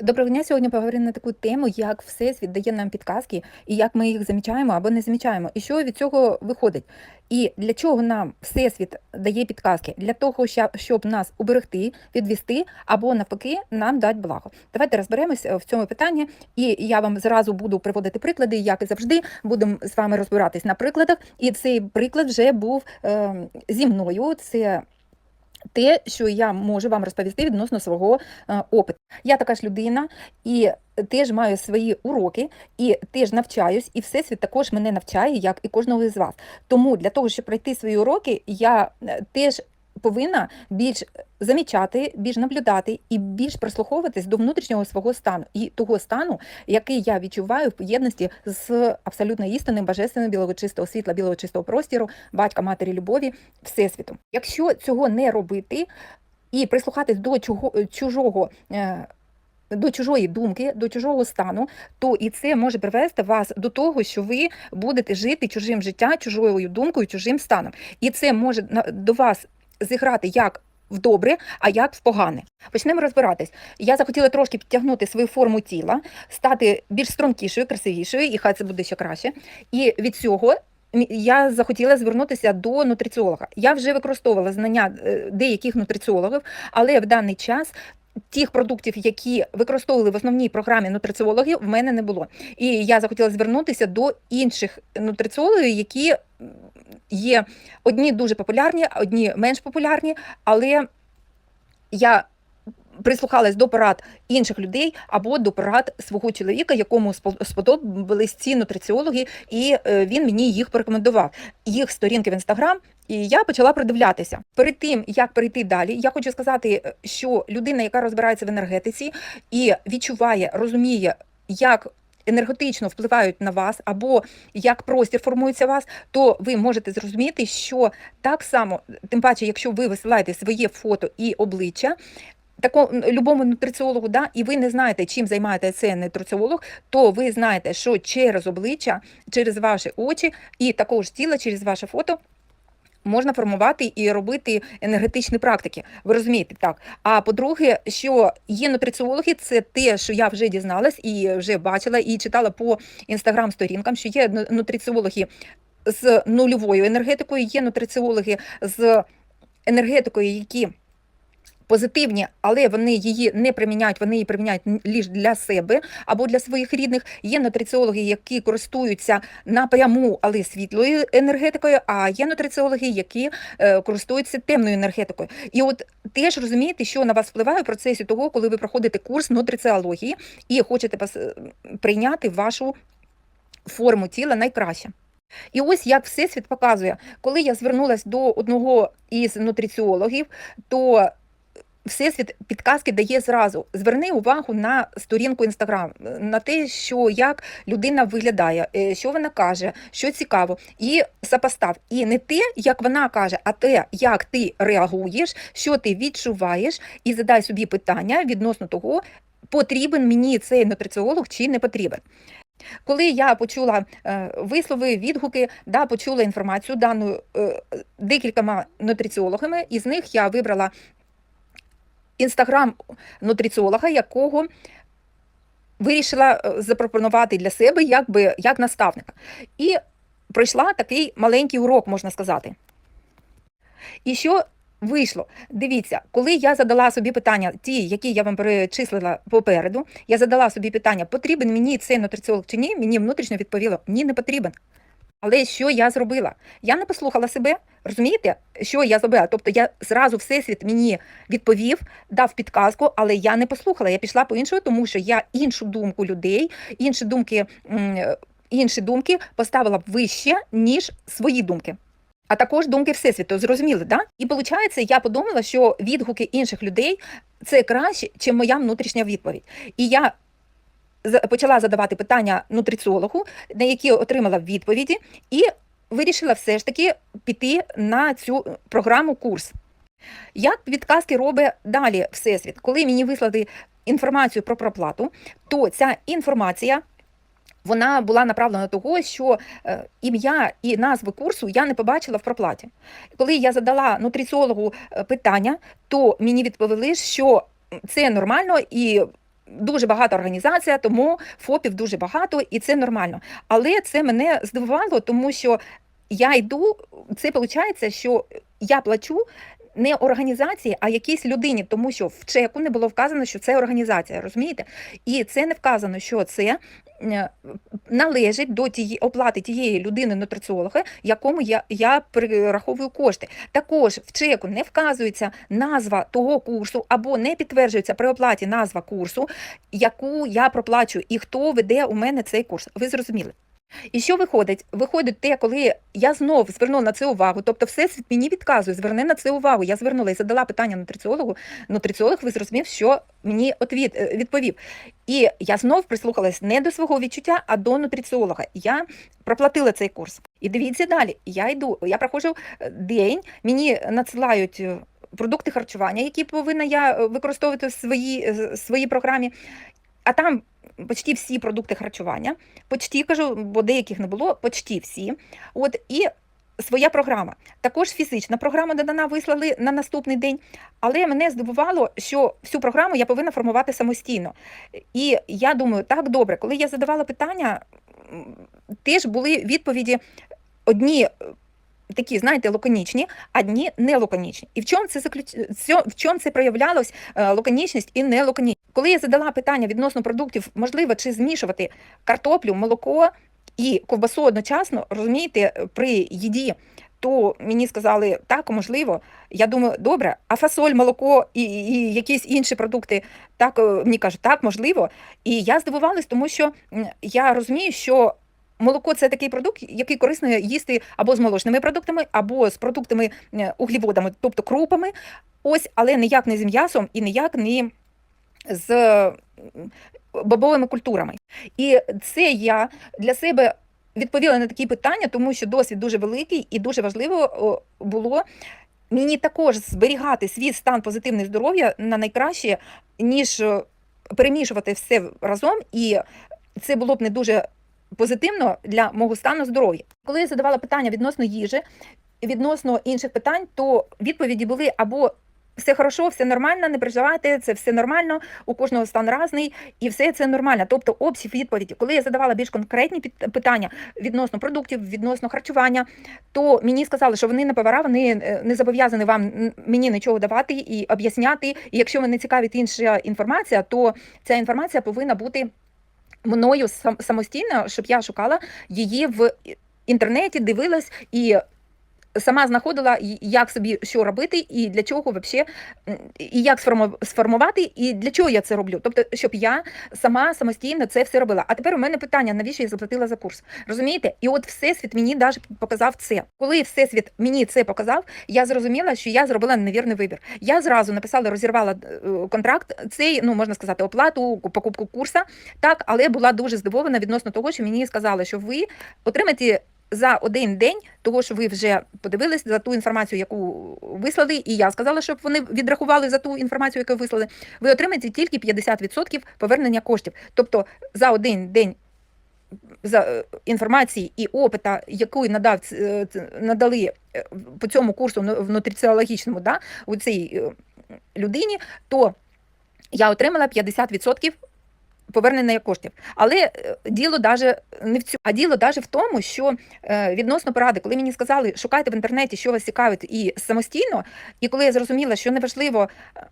Доброго дня. Сьогодні поговоримо на таку тему, як Всесвіт дає нам підказки, і як ми їх замічаємо або не замічаємо, і що від цього виходить. І для чого нам Всесвіт дає підказки? Для того, щоб нас уберегти, відвести, або навпаки, нам дати благо. Давайте розберемося в цьому питанні, і я вам зразу буду приводити приклади, як і завжди, будемо з вами розбиратись на прикладах. І цей приклад вже був е, зі мною. Це те, що я можу вам розповісти відносно свого е, опиту. Я така ж людина і теж маю свої уроки, і теж навчаюсь, і всесвіт також мене навчає, як і кожного з вас. Тому для того, щоб пройти свої уроки, я е, теж повинна більш замічати, більш наблюдати і більш прислуховуватись до внутрішнього свого стану і того стану, який я відчуваю в поєдності з абсолютно істинним божественним білого чистого світла, білого чистого простіру, батька, матері, любові, всесвіту. Якщо цього не робити і прислухатись до чого, чужого. е, До чужої думки, до чужого стану, то і це може привести вас до того, що ви будете жити чужим життям, чужою думкою, чужим станом. І це може до вас зіграти як в добре, а як в погане. Почнемо розбиратись. Я захотіла трошки підтягнути свою форму тіла, стати більш стрункішою, красивішою, і хай це буде ще краще. І від цього. Я захотіла звернутися до нутриціолога. Я вже використовувала знання е, деяких нутриціологів, але в даний час тих продуктів, які використовували в основній програмі нутриціологів, в мене не було. І я захотіла звернутися до інших нутриціологів, які є одні дуже популярні, одні менш популярні, але я прислухалась до порад інших людей або до порад свого чоловіка, якому сподобались ці нутриціологи, і е, він мені їх порекомендував. Їх сторінки в інстаграм. І я почала придивлятися. Перед тим як перейти далі, я хочу сказати, е, що людина, яка розбирається в енергетиці і відчуває, розуміє, як енергетично впливають на вас, або як простір формується вас, то ви можете зрозуміти, що так само, тим паче, якщо ви висилаєте своє фото і обличчя. Тако любому нутриціологу, да, і ви не знаєте, чим займається цей нутриціолог, то ви знаєте, що через обличчя, через ваші очі і також тіло, через ваше фото можна формувати і робити енергетичні практики. Ви розумієте, так. А по-друге, що є нутриціологи, це те, що я вже дізналась і вже бачила, і читала по інстаграм-сторінкам, що є ну- нутриціологи з нульовою енергетикою, є нутриціологи з енергетикою, які позитивні, але вони її не приміняють, вони її приміняють лише для себе або для своїх рідних. Є нутриціологи, які користуються напряму, але світлою енергетикою, а є нутриціологи, які е, користуються темною енергетикою. І от теж розумієте, що на вас впливає в процесі того, коли ви проходите курс нутриціології і хочете прийняти вашу форму тіла найкраще. І ось як Всесвіт показує, коли я звернулася до одного із нутриціологів, то Всесвіт підказки дає зразу. Зверни увагу на сторінку Інстаграм, на те, що як людина виглядає, е, що вона каже, що цікаво, і сопостав. І не те, як вона каже, а те, як ти реагуєш, що ти відчуваєш, і задай собі питання відносно того, потрібен мені цей нутриціолог чи не потрібен. Коли я почула е, вислови, відгуки, да, почула інформацію дану е, декількома нутриціологами, із них я вибрала інстаграм нутриціолога, якого вирішила е, запропонувати для себе якби, як наставника. І пройшла такий маленький урок, можна сказати. І що вийшло? Дивіться, коли я задала собі питання, ті, які я вам перечислила попереду, я задала собі питання, потрібен мені цей нутриціолог чи ні, мені внутрішньо відповіло, ні, не потрібен. Але що я зробила? Я не послухала себе. Розумієте, що я зробила? Тобто я зразу всесвіт мені відповів, дав підказку, але я не послухала. Я пішла по іншому, тому що я іншу думку людей, інші думки, інші думки поставила вище, ніж свої думки. А також думки Всесвіту, зрозуміли, да? І виходить, я подумала, що відгуки інших людей це краще, ніж моя внутрішня відповідь. І я почала задавати питання нутриціологу, на які отримала відповіді, і вирішила все ж таки піти на цю програму курс. Як підказки робить далі Всесвіт? Коли мені вислали інформацію про проплату, то ця інформація вона була направлена того, що е, ім'я і назви курсу я не побачила в проплаті. Коли я задала нутриціологу е, питання, то мені відповіли, що це нормально і дуже багата організація, тому ФОПів дуже багато, і це нормально. Але це мене здивувало, тому що я йду, це виходить, що я плачу. Не організації, а якійсь людині, тому що в чеку не було вказано, що це організація, розумієте? І це не вказано, що це е, належить до тієї оплати тієї людини нутриціолога, якому я, я перераховую кошти. Також в чеку не вказується назва того курсу або не підтверджується при оплаті назва курсу, яку я проплачу, і хто веде у мене цей курс. Ви зрозуміли? І що виходить? Виходить те, коли я знов звернула на це увагу, тобто всесвіт мені відказує, зверни на це увагу. Я звернула і задала питання нутриціологу. Нутриціолог ви зрозумів, що мені отвід, е, відповів. І я знов прислухалась не до свого відчуття, а до нутриціолога. Я проплатила цей курс. І дивіться далі. Я йду, я проходжу е, день, мені надсилають. е, Продукти харчування, які повинна я використовувати в своїй, своїй програмі, а там почти всі продукти харчування, почти кажу, бо деяких не було, почти всі. От і своя програма. Також фізична програма додана вислали на наступний день. Але мене здивувало, що всю програму я повинна формувати самостійно. І я думаю, так добре, коли я задавала питання, теж були відповіді одні. Е, Такі, знаєте, лаконічні, а дні. І в чому це заключ... в чому це проявлялось е, лаконічність і нелаконічність? Коли я задала питання відносно продуктів, можливо, чи змішувати картоплю, молоко і ковбасу одночасно, розумієте, при їді, то мені сказали, так, можливо. Я думаю, добре, а фасоль, молоко і, і якісь інші продукти, так е, мені кажуть, так, можливо. І я здивувалась, тому що я розумію, що. Молоко це такий продукт, який корисно їсти або з молочними продуктами, або з продуктами е, углеводами, тобто крупами. Ось, але ніяк не з м'ясом і ніяк не з бобовими культурами. І це я для себе відповіла на такі питання, тому що досвід дуже великий і дуже важливо було мені також зберігати свій стан позитивного здоров'я на найкраще, ніж е, перемішувати все разом, і це було б не дуже позитивно для мого стану здоров'я. Коли я задавала питання відносно їжі, відносно інших питань, то відповіді були або все хорошо, все нормально, не переживайте, це все нормально, у кожного стан різний, і все це нормально. Тобто обсяг відповіді. Коли я задавала більш конкретні пит- питання відносно продуктів, відносно харчування, то мені сказали, що вони не повара, вони е, не зобов'язані вам мені нічого давати і об'ясняти. І якщо мене цікавить інша інформація, то ця інформація повинна бути мною сам- самостійно, щоб я шукала її в інтернеті, дивилась і сама знаходила, як собі що робити, і для чого вообще, і як сформувати, і для чого я це роблю. Тобто, щоб я сама самостійно це все робила. А тепер у мене питання, навіщо я заплатила за курс? Розумієте? І от всесвіт мені навіть показав це. Коли всесвіт мені це показав, я зрозуміла, що я зробила невірний вибір. Я зразу написала, розірвала е, контракт, цей, ну можна сказати, оплату, покупку курса. Так, але була дуже здивована відносно того, що мені сказали, що ви отримаєте. За один день, того що ви вже подивились за ту інформацію, яку вислали, і я сказала, щоб вони відрахували за ту інформацію, яку вислали, ви отримаєте тільки 50% повернення коштів. Тобто за один день за е, інформації і опита, яку надав ц- надали е, по цьому курсу ну, в нутриціологічному, да, у цій е, людині, то я отримала 50% повернення коштів. Але е, діло даже не в цьому, а діло даже в тому, що е, відносно поради, коли мені сказали, шукайте в інтернеті, що вас цікавить, і самостійно, і коли я зрозуміла, що неважливо е,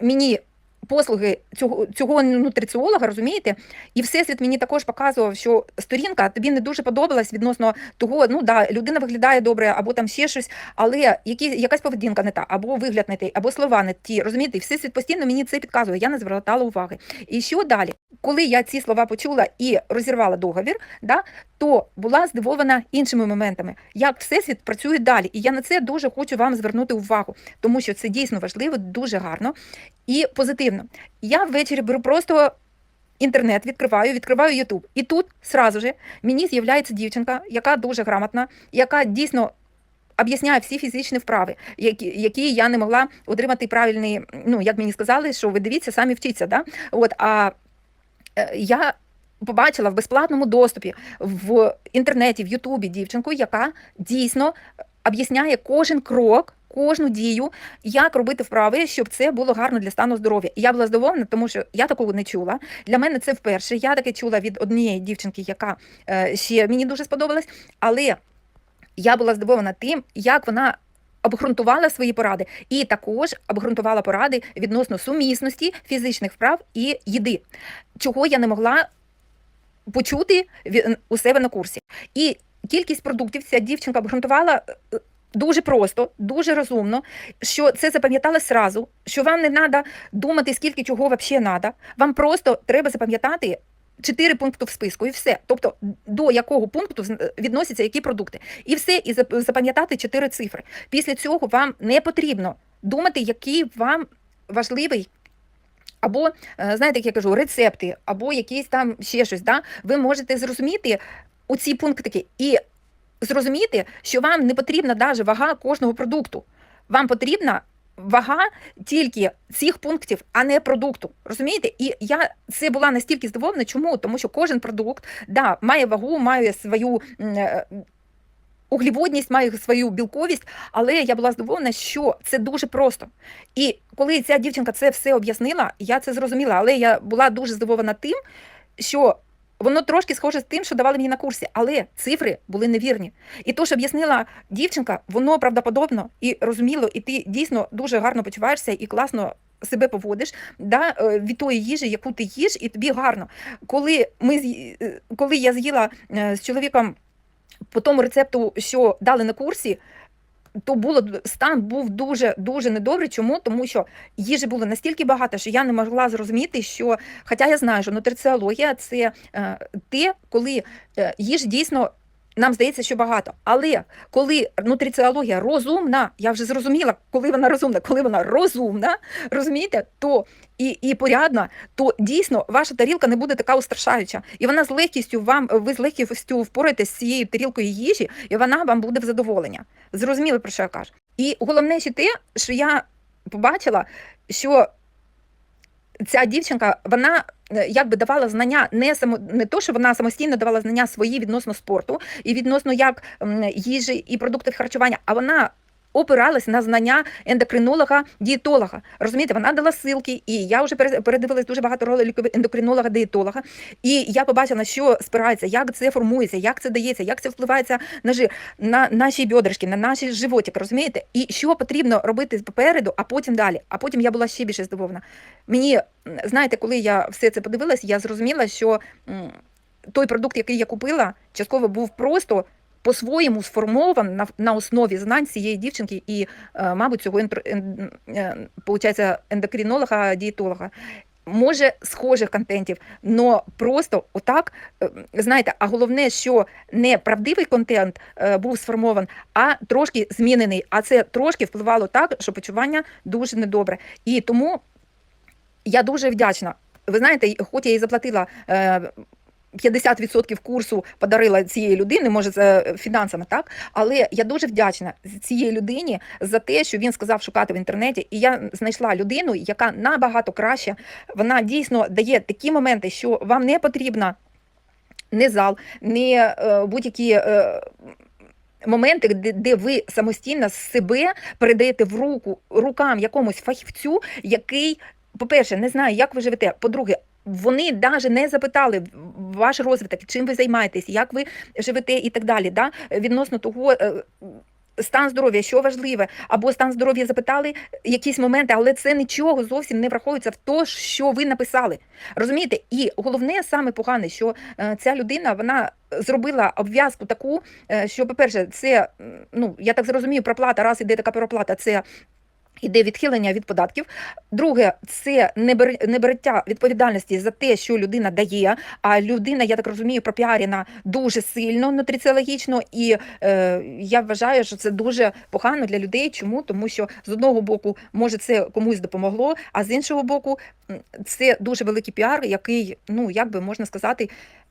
мені. Послуги цього цього нутриціолога, розумієте, і всесвіт мені також показував, що сторінка тобі не дуже подобалась відносно того, ну да, людина виглядає добре, або там ще щось, але які, якась поведінка не та, або вигляд не той, або слова не ті. Розумієте, всесвіт постійно мені це підказує. Я не звертала уваги. І що далі? Коли я ці слова почула і розірвала договір, да, то була здивована іншими моментами, як всесвіт працює далі. І я на це дуже хочу вам звернути увагу, тому що це дійсно важливо, дуже гарно і позитивно. Я ввечері беру просто. Інтернет відкриваю, відкриваю Ютуб. І тут сразу же мені з'являється дівчинка, яка дуже грамотна, яка дійсно об'ясняє всі фізичні вправи, які, які я не могла отримати правильний. Ну, як мені сказали, що ви дивіться, самі вчіться. Да? От, а е, я побачила в безплатному доступі в інтернеті, в Ютубі дівчинку, яка дійсно об'ясняє кожен крок. Кожну дію, як робити вправи, щоб це було гарно для стану здоров'я. І я була здивована, тому що я такого не чула. Для мене це вперше. Я таке чула від однієї дівчинки, яка е, ще мені дуже сподобалась. Але я була здивована тим, як вона. Обґрунтувала свої поради і також обґрунтувала поради відносно сумісності фізичних вправ і їди, чого я не могла почути у себе на курсі. І кількість продуктів ця дівчинка обґрунтувала е, дуже просто, дуже розумно, що це запам'яталось сразу, що вам не треба думати, скільки чого взагалі треба. Вам просто треба запам'ятати. Чотири пункти в списку, і все. Тобто до якого пункту з- відносяться які продукти. І все, і запам'ятати чотири цифри. Після цього вам не потрібно думати, який вам важливий. Або, е, знаєте, як я кажу, рецепти, або якісь там ще щось. Да? Ви можете зрозуміти оці пунктики і зрозуміти, що вам не потрібна навіть вага кожного продукту. Вам потрібна вага тільки цих пунктів, а не продукту. Розумієте? І я це була настільки здивована. Чому? Тому що кожен продукт да, має вагу, має свою. е, Угліводність має свою білковість, але я була здивована, що це дуже просто. І коли ця дівчинка це все об'яснила, я це зрозуміла, але я була дуже здивована тим, що воно трошки схоже з тим, що давали мені на курсі, але цифри були невірні. І то, що об'яснила дівчинка, воно правдоподобно і розуміло, і ти дійсно дуже гарно почуваєшся і класно. Себе поводиш да, е, від тої їжі, яку ти їш, і тобі гарно. Коли ми е, коли я з'їла е, з чоловіком по тому рецепту, що дали на курсі, то було стан був дуже дуже недобрий. Чому? Тому що їжі було настільки багато, що я не могла зрозуміти, що, хоча я знаю, що нутриціологія це е, те, коли е, їжі дійсно. Нам здається, що багато, але коли нутриціологія розумна, я вже зрозуміла, коли вона розумна, коли вона розумна, розумієте, то і, і порядна, то дійсно ваша тарілка не буде така устрашаюча. І вона з легкістю вам, ви з легкістю впораєтесь з цією тарілкою їжі, і вона вам буде в задоволення. Зрозуміли, про що я кажу. І головне ще те, що я побачила, що ця дівчинка, вона е, якби давала знання не само не то, що вона самостійно давала знання свої відносно спорту і відносно як їжі і продуктів харчування, а вона опиралась на знання ендокринолога, дієтолога. Розумієте, вона дала ссылки, і я вже пере- передивилась дуже багато роликів ендокринолога, дієтолога, і я побачила, що спирається, як це формується, як це дається, як це впливається на жир, на наші бьодришки, на наші животик, розумієте? І що потрібно робити попереду, а потім далі. А потім я була ще більше здивована. Мені, знаєте, коли я все це подивилась, я зрозуміла, що той продукт, який я купила, частково був просто по-своєму сформований на, на основі знань цієї дівчинки і, е, мабуть, цього е, получається, ендокринолога, дієтолога. Може, схожих контентів, але просто отак, е, знаєте, а головне, що не правдивий контент був сформований, а трошки змінений. А це трошки впливало так, що почування дуже недобре. І тому я дуже вдячна. Ви знаєте, хоч я і заплатила. Е, 50% курсу подарила цієї людини, може, це фінансами, так? Але я дуже вдячна цієї людині за те, що він сказав шукати в інтернеті. І я знайшла людину, яка набагато краще. Вона дійсно дає такі моменти, що вам не потрібна не зал, не е, будь-які. Е, Моменти, де, де ви самостійно себе передаєте в руку рукам якомусь фахівцю, який, по-перше, не знає, як ви живете. По-друге, вони навіть не запитали ваш розвиток, чим ви займаєтесь, як ви живете і так далі. Да? Відносно того. е, Стан здоров'я, що важливе, або стан здоров'я запитали якісь моменти, але це нічого зовсім не враховується в те, що ви написали. Розумієте? І головне, саме погане, що е, ця людина вона зробила обв'язку таку, е, що, по-перше, це ну я так зрозумію, проплата, раз іде така проплата, це. Іде відхилення від податків. Друге, це небереття відповідальності за те, що людина дає. А людина, я так розумію, пропіарена дуже сильно нутриціологічно, і е, я вважаю, що це дуже погано для людей. Чому? Тому що з одного боку, може, це комусь допомогло, а з іншого боку, це дуже великий піар, який, ну як би можна сказати,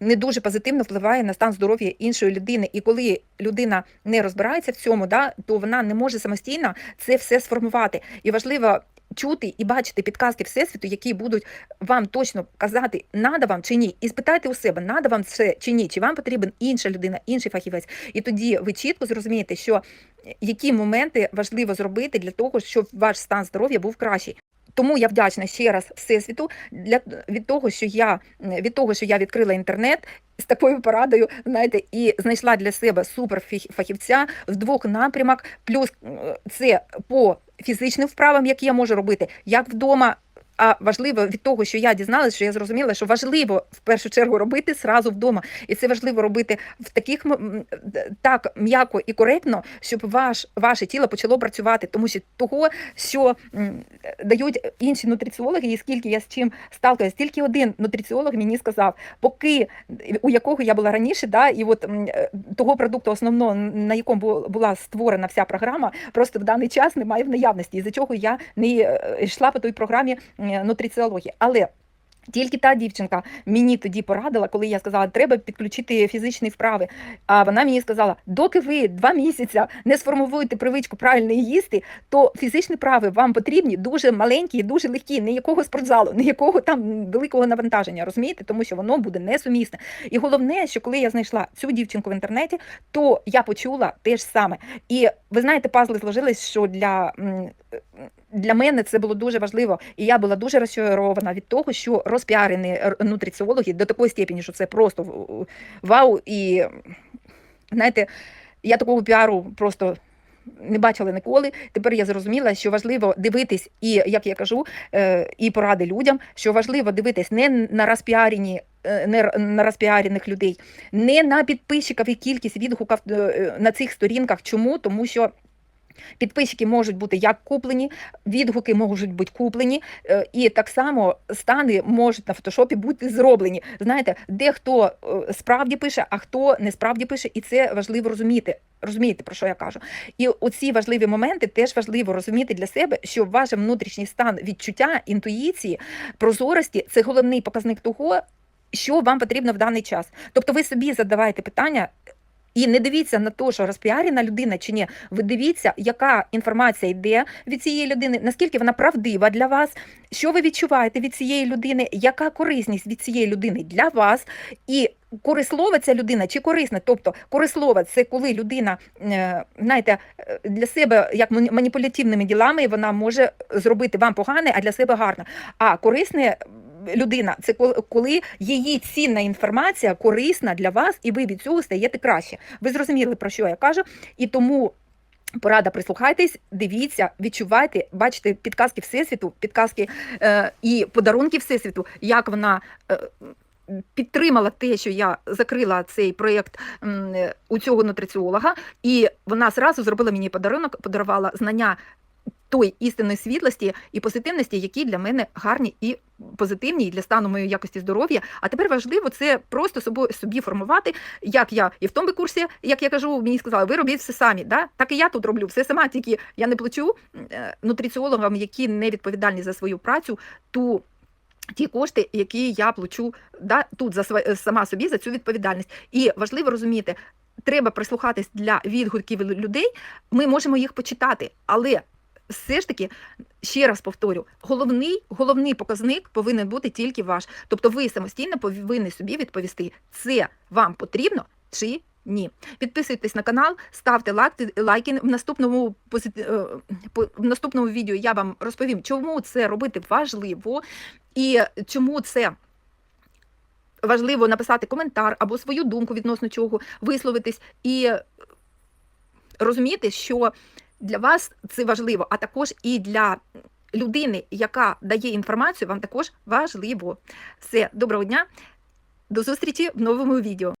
не дуже позитивно впливає на стан здоров'я іншої людини. І коли людина не розбирається в цьому, да, то вона не може самостійно це все сформувати. І важливо чути і бачити підказки Всесвіту, які будуть вам точно казати, надо вам чи ні. І спитайте у себе, надо вам це чи ні, чи вам потрібен інша людина, інший фахівець. І тоді ви чітко зрозумієте, що які моменти важливо зробити для того, щоб ваш стан здоров'я був кращий. Тому я вдячна ще раз всесвіту для від того, що я від того, що я відкрила інтернет з такою порадою, знаєте, і знайшла для себе супер фахівця в двох напрямах. Плюс це по фізичним вправам, які я можу робити, як вдома. А важливо від того, що я дізналася, що я зрозуміла, що важливо в першу чергу робити зразу вдома, і це важливо робити в таких так м'яко і коректно, щоб ваш ваше тіло почало працювати, тому що того, що дають інші нутриціологи, і скільки я з чим сталкуюся, тільки один нутриціолог мені сказав, поки у якого я була раніше, да, і от е, того продукту основного, на якому бу- була створена вся програма, просто в даний час немає в наявності, із-за чого я не е, йшла по той програмі нутриціології. Але тільки та дівчинка мені тоді порадила, коли я сказала, треба підключити фізичні вправи. А вона мені сказала, доки ви два місяці не сформуєте привичку правильно їсти, то фізичні вправи вам потрібні дуже маленькі і дуже легкі, ніякого спортзалу, ніякого там великого навантаження, розумієте, тому що воно буде несумісне. І головне, що коли я знайшла цю дівчинку в інтернеті, то я почула те ж саме. І ви знаєте, пазли зложились, що для. Для мене це було дуже важливо, і я була дуже розчарована від того, що розпіарені нутриціологи до такої степені, що це просто вау. І знаєте, я такого піару просто не бачила ніколи. Тепер я зрозуміла, що важливо дивитись, і як я кажу, е, і поради людям, що важливо дивитись не на розпіарені. е, Не на розпіарених людей, не на підписчиків і кількість відгуків е, на цих сторінках. Чому? Тому що Підписчики можуть бути як куплені, відгуки можуть бути куплені, е, і так само стани можуть на фотошопі бути зроблені. Знаєте, де хто е, справді пише, а хто не справді пише, і це важливо розуміти. Розумієте, про що я кажу? І оці важливі моменти теж важливо розуміти для себе, що ваш внутрішній стан відчуття, інтуїції, прозорості це головний показник того, що вам потрібно в даний час. Тобто ви собі задаваєте питання. І не дивіться на те, що розпіарена людина чи ні. Ви дивіться, яка інформація йде від цієї людини, наскільки вона правдива для вас, що ви відчуваєте від цієї людини, яка корисність від цієї людини для вас, і корислова ця людина чи корисна. Тобто корислова це коли людина, е, знаєте, е, для себе як мані- маніпулятивними ділами вона може зробити вам погане, а для себе гарне. А корисне людина це коли її цінна інформація корисна для вас, і ви від цього стаєте краще. Ви зрозуміли, про що я кажу, і тому. Порада прислухайтесь, дивіться, відчувайте, бачите підказки Всесвіту, підказки е, і подарунки Всесвіту, як вона е, підтримала те, що я закрила цей проєкт е, у цього нутриціолога, і вона зразу зробила мені подарунок, подарувала знання той істинної світлості і позитивності, які для мене гарні і позитивні і для стану моєї якості здоров'я. А тепер важливо це просто собою собі формувати, як я і в тому курсі, як я кажу, мені сказали, ви робіть все самі. Да? Так і я тут роблю все сама, тільки я не плачу е, нутриціологам, які не відповідальні за свою працю, ту. Ті кошти, які я плачу да, тут за сама собі за цю відповідальність. І важливо розуміти, треба прислухатись для відгуків людей. Ми можемо їх почитати, але все ж таки, ще раз повторю, головний, головний показник повинен бути тільки ваш. Тобто ви самостійно повинні собі відповісти, це вам потрібно чи ні. Підписуйтесь на канал, ставте лайки. В наступному е, в наступному відео я вам розповім, чому це робити важливо і чому це. Важливо написати коментар або свою думку відносно чого, висловитись і розуміти, що для вас це важливо, а також і для людини, яка дає інформацію, вам також важливо. Все, доброго дня, до зустрічі в новому відео.